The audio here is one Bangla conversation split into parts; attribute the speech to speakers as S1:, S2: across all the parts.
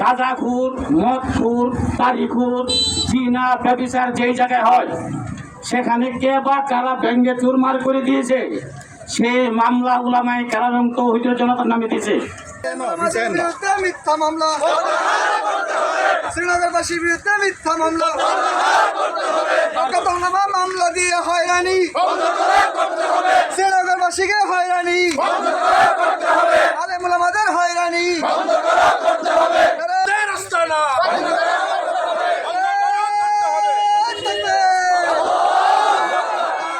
S1: গাঁজাখুর, মদখুর, তারিখুর, চীনা ব্যবসার যেই জায়গায় হয়, সেখানে কে বা কারা ব্যঙ্গে চুরমার করে দিয়েছে সে মামলা উলামায় কারারম তৌহিদের জনতার নামে দিয়েছে।
S2: মিথ্যা মামলা। শ্রীনগরবাসীর বিরুদ্ধে মিথ্যা মামলা। মামলা দিয়ে হয়রানি। শ্রীনগরবাসীকে হয়রানি। আলেমুল আমাদের হয়রানি।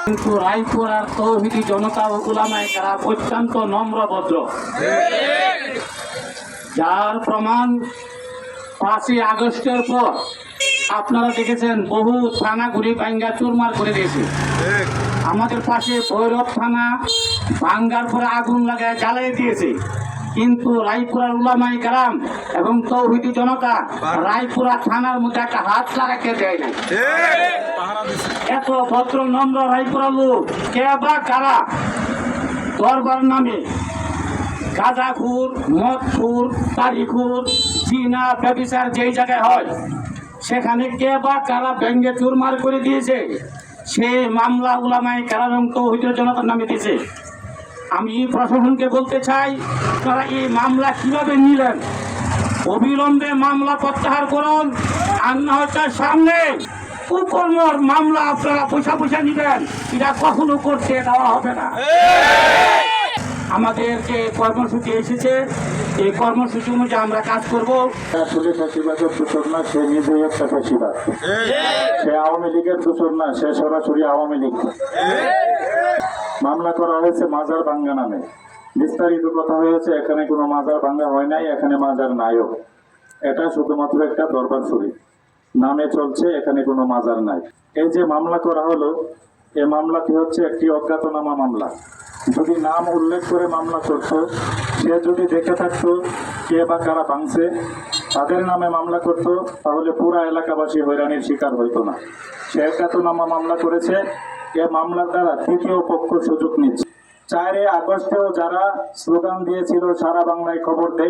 S1: কিন্তু রায়পুর আর তৌহিদি জনতা ও উলামায় কারা অত্যন্ত নম্র, ভদ্র। যার প্রমাণ পাঁচই আগস্টের পর আপনারা দেখেছেন, বহু থানা ঘুরি বাঙ্গা চুরমার করে দিয়েছে। আমাদের পাশে ভৈরব থানা বাঙ্গার পরে আগুন লাগায় জ্বালিয়ে দিয়েছে। কিন্তু রায়পুরার উলামাই কারাম এবং তৌহিদি জনতা রায়পুরা থানার মধ্যে একটা হাত লাগাতে দেয় না এত ভদ্র নম্র রায়পুরা লোক কে বা কারা? দরবার নামে গাঁজাখুর মদখুর তারিখুর চীনা ব্যবসার যেই জায়গায় হয় সেখানে কে বা কারা ব্যঙ্গে চুরমার করে দিয়েছে সে মামলা উলামায় কারারম তৌহিদের জনতার নামে দিয়েছে। আমি প্রশাসনকে বলতে চাই, তারা এই মামলা কীভাবে নিলেন? অবিলম্বে মামলা প্রত্যাহার করুন, আর না হচ্ছে সামনে কুকর্মর মামলা আপনারা পয়সা পয়সা নিবেন। এটা কখনো করতে দেওয়া হবে না। আমাদের যে কর্মসূচি এসেছে, এই কর্মসূচি অনুযায়ী আমরা কাজ করব।
S3: আসলে দূষণ না, সে নিজেই একটা সে আওয়ামী লীগের দূষণ না, সে সরাসরি আওয়ামী লীগ। মামলা করা হয়েছে মাজার ভাঙ্গা নামে। বিস্তারিত কথা হয়েছে, এখানে কোনো মাজার ভাঙ্গা হয় নাই, এখানে মাজার নাইও। এটা শুধুমাত্র একটা দরবার শরীফ নামে চলছে, এখানে কোনো মাজার নাই। এই যে মামলা করা হলো, এ মামলাটি হচ্ছে একটি অজ্ঞাতনামা মামলা। যদি নাম উল্লেখ করে মামলা করতো সে যদি দেখে থাকতো কে বা কারা ভাঙছে, তাদের নামে মামলা করতো, তাহলে পুরা এলাকাবাসী হয়রানির শিকার হইতো না। সে অজ্ঞাতনামা মামলা করেছে এ মামলার দ্বারা তৃতীয় পক্ষ সুযোগ নিচ্ছে। চারে আগস্টেও যারা স্লোগান দিয়েছিল সারা বাংলায় খবর দে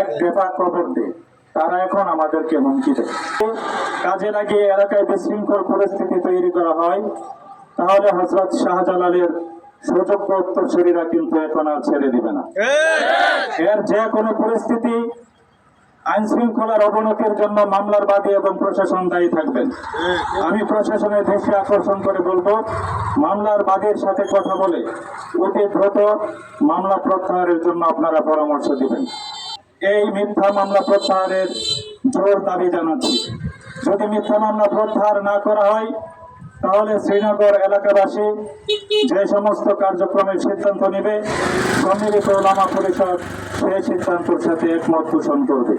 S3: এক দেফা খবর দে তারা এখন আমাদেরকে হুমকি দেয়। কাজে লাগিয়ে এলাকায় বিশৃঙ্খল পরিস্থিতি তৈরি করা হয় তাহলে হজরত শাহজালালের সুযোগ্য উত্তরসূরীরা কিন্তু এখন আর ছেড়ে দিবে না। এর যে কোনো পরিস্থিতি আইন শৃঙ্খলার অবনতির জন্য মামলার বাদী এবং প্রশাসন দায়ী থাকবেন। আমি প্রশাসনের দৃষ্টি আকর্ষণ করে বলব, মামলার বাদীর সাথে কথা বলে অতি দ্রুত মামলা প্রত্যাহারের জন্য আপনারা পরামর্শ দিবেন। এই মিথ্যা মামলা প্রত্যাহারের জোর দাবি জানাচ্ছি। যদি মিথ্যা মামলা প্রত্যাহার না করা হয় তাহলে শ্রীনগর এলাকাবাসী যে সমস্ত কার্যক্রমের সিদ্ধান্ত নেবে, সম্মিলিত ওলামা পরিষদ সেই সিদ্ধান্তের সাথে একমত পোষণ করবে।